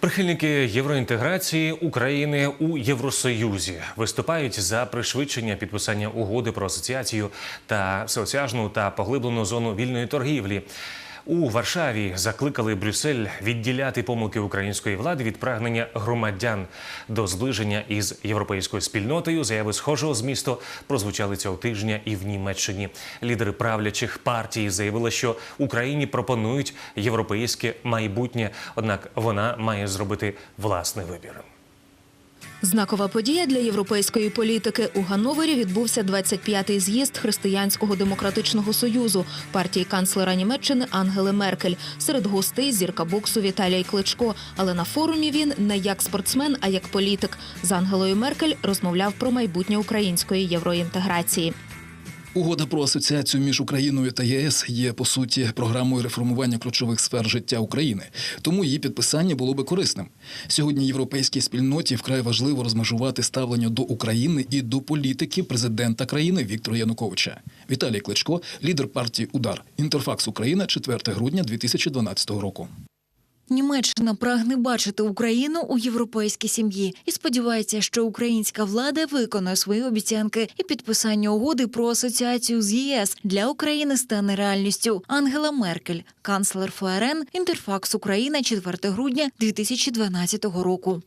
Прихильники євроінтеграції України у Євросоюзі виступають за пришвидшення підписання угоди про асоціацію та всеосяжну та поглиблену зону вільної торгівлі. У Варшаві закликали Брюссель відділяти помилки української влади від прагнення громадян до зближення із європейською спільнотою. Заяви схожого змісту прозвучали цього тижня і в Німеччині. Лідери правлячих партій заявили, що Україні пропонують європейське майбутнє однак вона має зробити власний вибір. Знакова подія для європейської політики у Ганновері відбувся 25-й з'їзд Християнського демократичного союзу партії канцлера Німеччини Ангели Меркель. Серед гостей зірка боксу Віталій Кличко. Але на форумі він не як спортсмен, а як політик. З Ангелою Меркель розмовляв про майбутнє української євроінтеграції. Угода про асоціацію між Україною та ЄС є по суті програмою реформування ключових сфер життя України, тому її підписання було би корисним. Сьогодні європейській спільноті вкрай важливо розмежувати ставлення до України і до політики президента країни Віктора Януковича. Віталій Кличко, лідер партії Удар Інтерфакс Україна, 4 грудня 2012 року. Німеччина прагне бачити Україну у європейській сім'ї і сподівається, що українська влада виконує свої обіцянки і підписання угоди про асоціацію з ЄС для України стане реальністю. Ангела Меркель, канцлер ФРН, Інтерфакс Україна, 4 грудня 2012 року.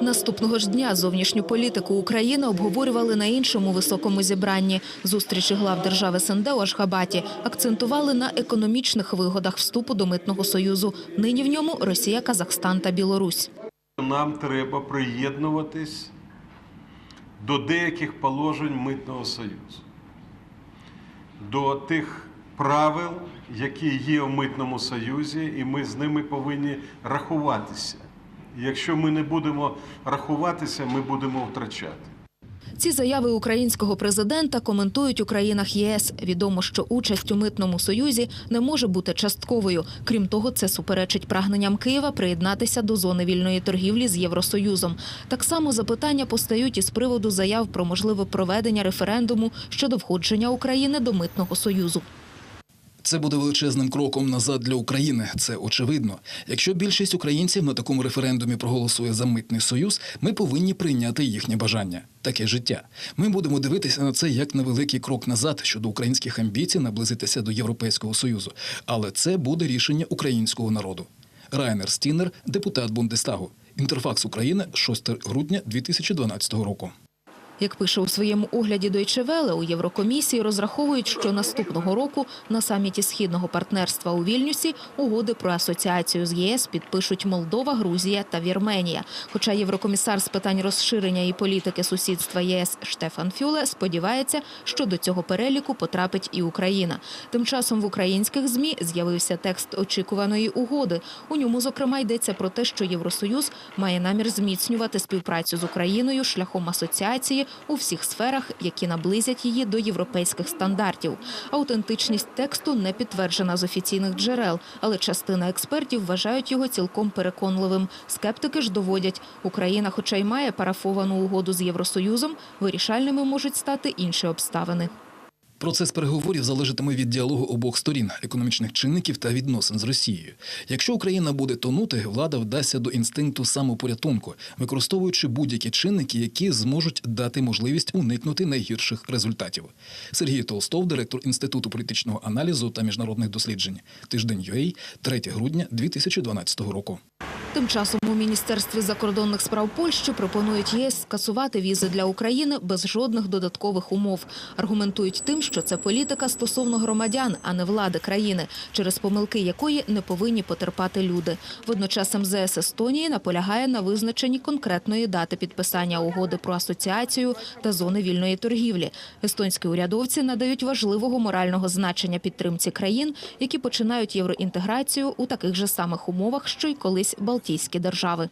Наступного ж дня зовнішню політику України обговорювали на іншому високому зібранні. Зустрічі глав держави СНД у Ашхабаті акцентували на економічних вигодах вступу до митного союзу. Нині в ньому Росія, Казахстан та Білорусь. Нам треба приєднуватись до деяких положень Митного Союзу, до тих правил, які є в Митному Союзі, і ми з ними повинні рахуватися. Якщо ми не будемо рахуватися, ми будемо втрачати. Ці заяви українського президента коментують у країнах ЄС. Відомо, що участь у митному союзі не може бути частковою. Крім того, це суперечить прагненням Києва приєднатися до зони вільної торгівлі з Євросоюзом. Так само запитання постають із приводу заяв про можливе проведення референдуму щодо входження України до митного союзу. Це буде величезним кроком назад для України. Це очевидно. Якщо більшість українців на такому референдумі проголосує за митний союз, ми повинні прийняти їхнє бажання. Таке життя. Ми будемо дивитися на це як на великий крок назад щодо українських амбіцій наблизитися до Європейського союзу. Але це буде рішення українського народу. Райнер Стінер, депутат Бундестагу. Інтерфакс України, 6 грудня 2012 року. Як пише у своєму огляді Deutsche Welle, у Єврокомісії розраховують, що наступного року на саміті східного партнерства у Вільнюсі угоди про асоціацію з ЄС підпишуть Молдова, Грузія та Вірменія. Хоча єврокомісар з питань розширення і політики сусідства ЄС Штефан Фюле сподівається, що до цього переліку потрапить і Україна. Тим часом в українських змі з'явився текст очікуваної угоди. У ньому зокрема йдеться про те, що Євросоюз має намір зміцнювати співпрацю з Україною шляхом асоціації у всіх сферах, які наблизять її до європейських стандартів. Аутентичність тексту не підтверджена з офіційних джерел, але частина експертів вважають його цілком переконливим. Скептики ж доводять, Україна, хоча й має парафовану угоду з Євросоюзом, вирішальними можуть стати інші обставини. Процес переговорів залежатиме від діалогу обох сторін, економічних чинників та відносин з Росією. Якщо Україна буде тонути, влада вдасться до інстинкту самопорятунку, використовуючи будь-які чинники, які зможуть дати можливість уникнути найгірших результатів. Сергій Толстов, директор інституту політичного аналізу та міжнародних досліджень. Тиждень UA, 3 грудня 2012 року. Тим часом у міністерстві закордонних справ Польщі пропонують ЄС скасувати візи для України без жодних додаткових умов. Аргументують тим, що це політика стосовно громадян, а не влади країни, через помилки якої не повинні потерпати люди. Водночас МЗС Естонії наполягає на визначенні конкретної дати підписання угоди про асоціацію та зони вільної торгівлі. Естонські урядовці надають важливого морального значення підтримці країн, які починають євроінтеграцію у таких же самих умовах, що й колись Балтійські держави.